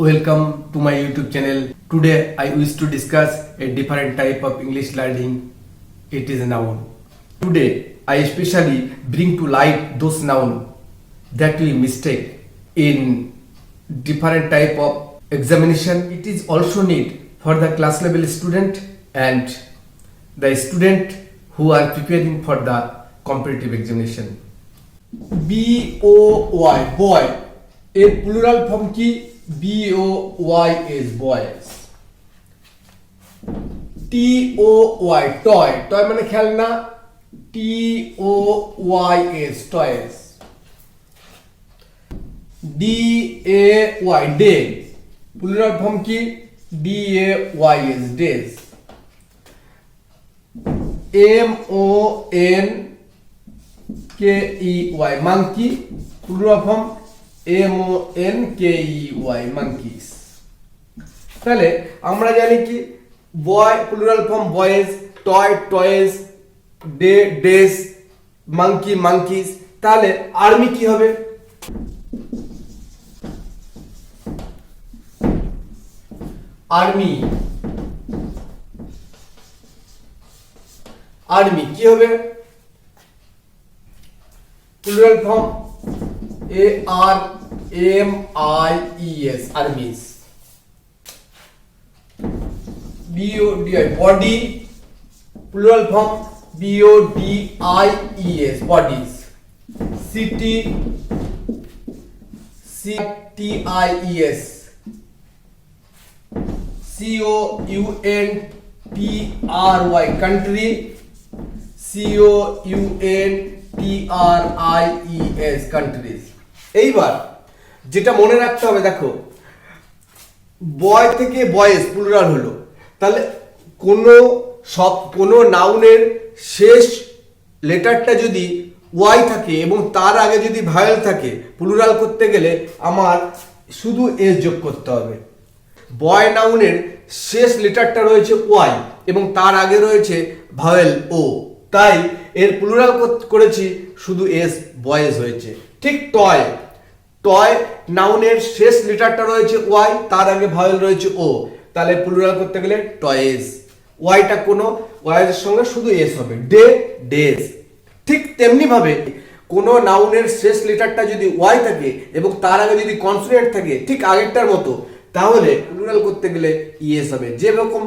Welcome to my YouTube channel. Today I wish to discuss a different type of English learning. It is a noun. Today I especially bring to light those noun that we mistake in different type of examination. It is also need for the class level student and the student who are preparing for the competitive examination. B O Y boy এর plural form কি B O Y S boys T O Y toy toy মানে খেলনা? T O Y S toys D A Y day plural form কি D A Y S days M O N K E Y monkey plural form M O N K E Y monkeys তাহলে আমরা জানি কি? Boy plural form boys toy toys day days monkey monkeys তাহলে army কি হবে? Army army কি হবে? Plural form A R M I E S armies. B O D I body plural form B O D I E S bodies. C T C T I E S C O U N P R Y country C O U N T R I E S countries. এইবার যেটা মনে রাখতে হবে, দেখো, বয় থেকে বয়েস plural হলো। তাহলে কোনো সব, কোনো নাউনের শেষ লেটারটা যদি ওয়াই থাকে এবং তার আগে যদি ভায়েল থাকে প্লুরাল করতে গেলে আমার শুধু এস যোগ করতে হবে। বয় নাউনের শেষ লেটারটা রয়েছে ওয়াই এবং তার আগে রয়েছে ভাওয়েল ও তাই এর প্লুরাল করেছি, শুধু এস বয়েজ হয়েছে। ঠিক টয়। টয় নাউনের শেষ লেটারটা রয়েছে ওয়াই, তার আগে ভাওয়েল রয়েছে ও। তাহলে প্লুরাল করতে গেলে টয়েস। ওয়াইটা কোনো, ওয়াইয়ের সঙ্গে শুধু এস হবে। Day, days. ঠিক তেমনি ভাবে কোনো নাউনের শেষ লেটারটা যদি ওয়াই থাকে এবং তার আগে যদি কনসোনেন্ট থাকে, ঠিক আগেরটার মতো, তাহলে প্লুরাল করতে গেলে ইএস হবে। যেরকম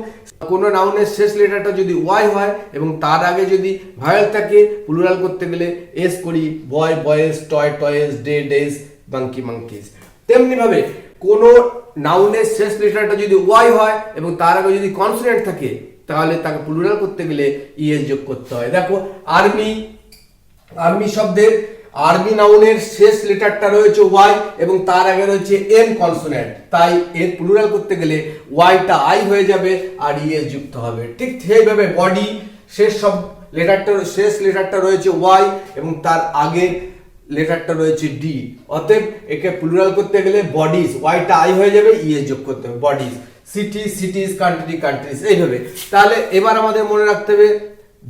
কোনো নাউনের শেষ লেটারটা যদি ওয়াই হয় এবং তার আগে যদি ভায়াল থাকে প্লুরাল করতে গেলে এস করি boy boys toy toys day days monkey monkeys তেমনি ভাবে কোনো নাউনের শেষ লেটারটা যদি ওয়াই হয় এবং তার আগে যদি কনসোনেন্ট থাকে, তাহলে তাকে প্লুরাল করতে গেলে ইএস যোগ করতে হয়। দেখো আর্মি আর্মি শব্দের আর্মি নাউনের শেষ লেটারটা রয়েছে ওয়াই এবং তার আগে রয়েছে এন কনসোনেন্ট। তাই এর প্লুরাল করতে গেলে ওয়াইটা আই হয়ে যাবে আর ইএস যুক্ত হবে। ঠিক সেইভাবে বডি শেষ সব লেটারটা, শেষ লেটারটা রয়েছে ওয়াই এবং তার আগে লেটারটা রয়েছে ডি অতএব একে প্লুরাল করতে গেলে বডিজ ওয়াইটা আই হয়ে যাবে ইএস যোগ করতে হবে। Bodies city cities country countries এইভাবে। তাহলে এবার আমাদের মনে রাখতে হবে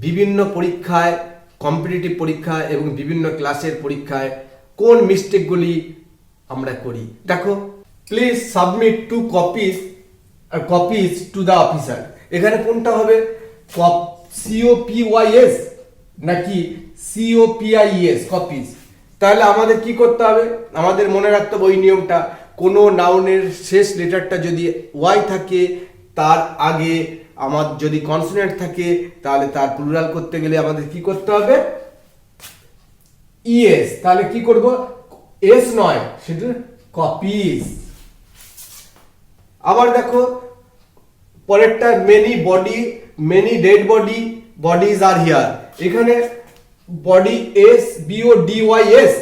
বিভিন্ন পরীক্ষায় কম্পিটিটিভ পরীক্ষা এবং বিভিন্ন ক্লাসের পরীক্ষায় কোন মিস্টেকগুলি আমরা করি? দেখো please submit two copies copies to the officer এখানে কোনটা হবে? C O P Y S নাকি C O P I S copies তাহলে আমাদের কি করতে হবে? আমাদের মনে রাখতে হবে ওই নিয়মটা। কোনো নাউনের শেষ লেটারটা যদি ওয়াই থাকে, তার আগে আমার যদি কনসোনেন্ট থাকে, তাহলে তার প্লুরাল করতে গেলে আমাদের কি করতে হবে? ইএস তাহলে কি করব? এস নয়, সেটা কপিস আবার দেখো, পরেরটা many body many dead body bodies are here এখানে body S B O D Y S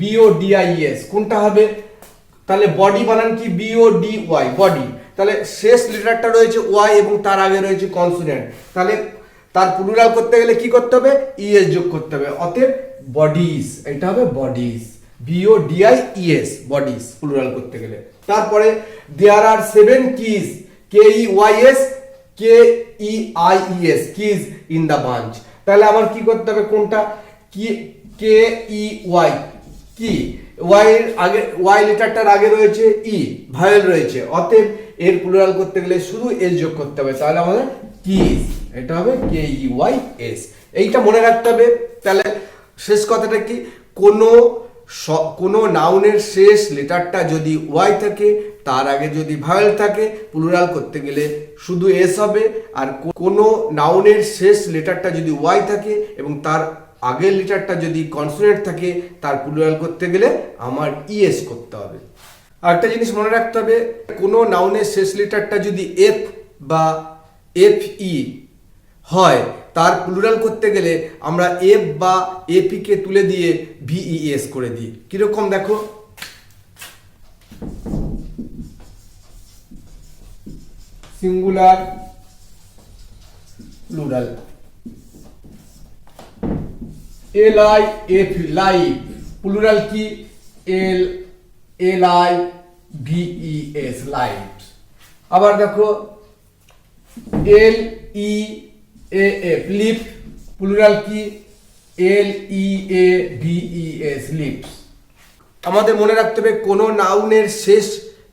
B O D I S কোনটা হবে? তাহলে বডি বানান কি? বিও ডি ওয়াই বডি তাহলে শেষ লিটারটা রয়েছে ওয়াই এবং তার আগে রয়েছে কনসোনেন্ট তাহলে তার প্লুরাল করতে গেলে কি করতে হবে? ইএস যোগ করতে হবে। অতএব বডিজ এটা হবে bodies B O D I E S bodies plural করতে গেলে। তারপরে there are seven keys K E Y S K E I E S keys in the bunch তাহলে আমার কি করতে হবে কোনটা? কি কে ই ওয়াই কি? ওয়াই এর আগে ওয়াই লেটারটার আগে রয়েছে ই ভায়োল রয়েছে। অতএব এর প্লুরাল করতে গেলে শুধু এস যোগ করতে হবে, তাহলে আমাদের কিস এটা হবে কে ই ওয়াই এস এইটা মনে রাখতে হবে, তাহলে শেষ কথাটা কি? কোনো কোনো নাউনের শেষ লেটারটা যদি ওয়াই থাকে, তার আগে যদি ভাওয়েল থাকে প্লুরাল করতে গেলে শুধু এস হবে, আর কোনো নাউনের শেষ লেটারটা যদি ওয়াই থাকে, এবং তার আগের লেটারটা যদি কনসোনেন্ট থাকে, তার প্লুরাল করতে গেলে আমার ইএস করতে হবে। আরেকটা জিনিস মনে রাখতে হবে, কোনো নাউনের শেষ লিটারটা যদি এফ বা এফ ই হয়, তার প্লুরাল করতে গেলে আমরা এফ বা এপি কে তুলে দিয়ে ভিইএস করে দিই। কীরকম দেখো? Singular plural L I F life plural কি? L L I V E S life আবার দেখো L E A F leaf plural কি? এল ই এ ভিই এস লিপস আমাদের মনে রাখতে হবে, কোনো নাউনের শেষ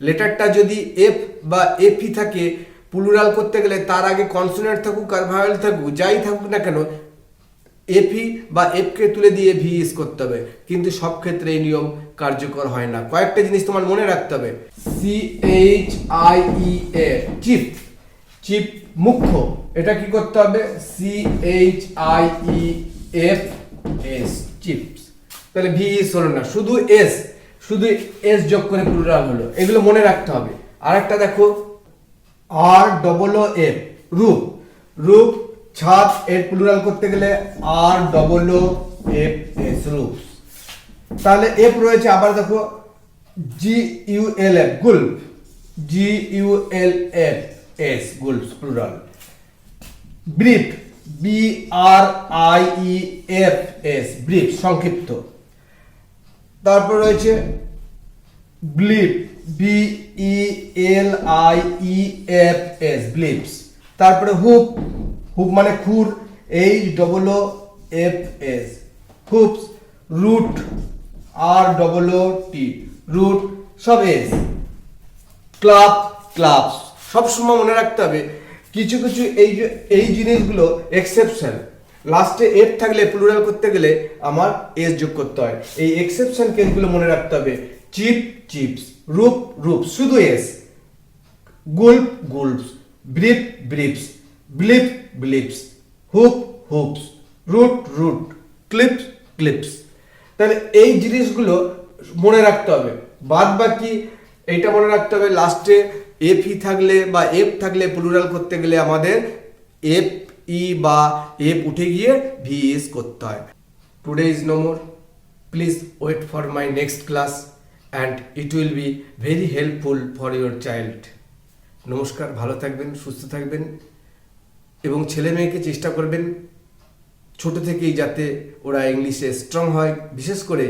লেটারটা যদি এফ বা এফি থাকে প্লুরাল করতে গেলে তার আগে কনসোনেন্ট থাকুক আর ভাওয়েল থাকুক, যাই থাকুক না কেন এফি বা এফকে তুলে দিয়ে ভি ভিএস করতে হবে। কিন্তু সব ক্ষেত্রে এই নিয়ম কার্যকর হয় না। কয়েকটা জিনিস তোমার মনে রাখতে হবে। C H I E A chief chief মুখ্য। এটা কি করতে হবে? C H I E F S chiefs তাহলে ভি ভিএস হলো না, শুধু এস শুধু এস যোগ করে প্লুরাল হলো। এগুলো মনে রাখতে হবে। আরেকটা দেখো আর ডবল ও এফ রূপ। রূপ ছাদ এর প্লুরাল করতে গেলে R double O F S রূপ তাহলে এফ রয়েছে আবার দেখো G U L F gulf G U L F S gulf plural brief B R I E F S brief সংক্ষিপ্ত। তারপর রয়েছে belief B E L I E F S beliefs তারপরে হুপ হুপ মানে খুর H double O F S hoofs root R double O T root সব S club clubs সবসময় মনে রাখতে হবে, কিছু কিছু এই এই জিনিসগুলো এক্সেপশন লাস্টে এফ থাকলে প্লুরাল করতে গেলে আমার এস যোগ করতে হয়, এই এক্সেপশন কেসগুলো মনে রাখতে হবে চিপ চিপস রূপ রূপ শুধু S gulf gulfs brief briefs belief beliefs hoof hoofs root root clubs clubs তাহলে এই জিনিসগুলো মনে রাখতে হবে। বাদ বাকি এইটা মনে রাখতে হবে লাস্টে এফ ই থাকলে বা এফ থাকলে প্লুরাল করতে গেলে আমাদের এফ ই বা এফ উঠে গিয়ে ভি এস করতে হয়। Today is no more please wait for my next class and it will be very helpful for your child নমস্কার, ভালো থাকবেন, সুস্থ থাকবেন। এবং ছেলে মেয়েকে চেষ্টা করবেন ছোট থেকেই যাতে ওরা ইংলিশে স্ট্রং হয়, বিশেষ করে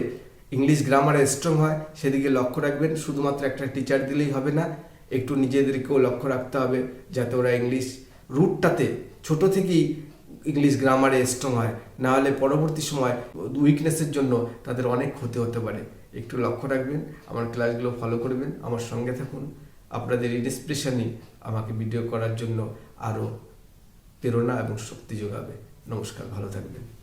ইংলিশ গ্রামারে স্ট্রং হয়, সেদিকে লক্ষ্য রাখবেন। শুধুমাত্র একটা টিচার দিলেই হবে না, একটু নিজেদেরকেও লক্ষ্য রাখতে হবে যাতে ওরা ইংলিশ রুটটাতে ছোট থেকেই ইংলিশ গ্রামারে স্ট্রং হয়। না হলে পরবর্তী সময় উইকনেসের জন্য তাদের অনেক ক্ষতি হতে পারে। একটু লক্ষ্য রাখবেন, আমার ক্লাসগুলো ফলো করবেন, আমার সঙ্গে থাকুন। আপনাদের ইন্সপিরেশনই আমাকে ভিডিও করার জন্য আরও প্রেরণা এবং শক্তি যোগাবে। নমস্কার ভালো থাকবেন।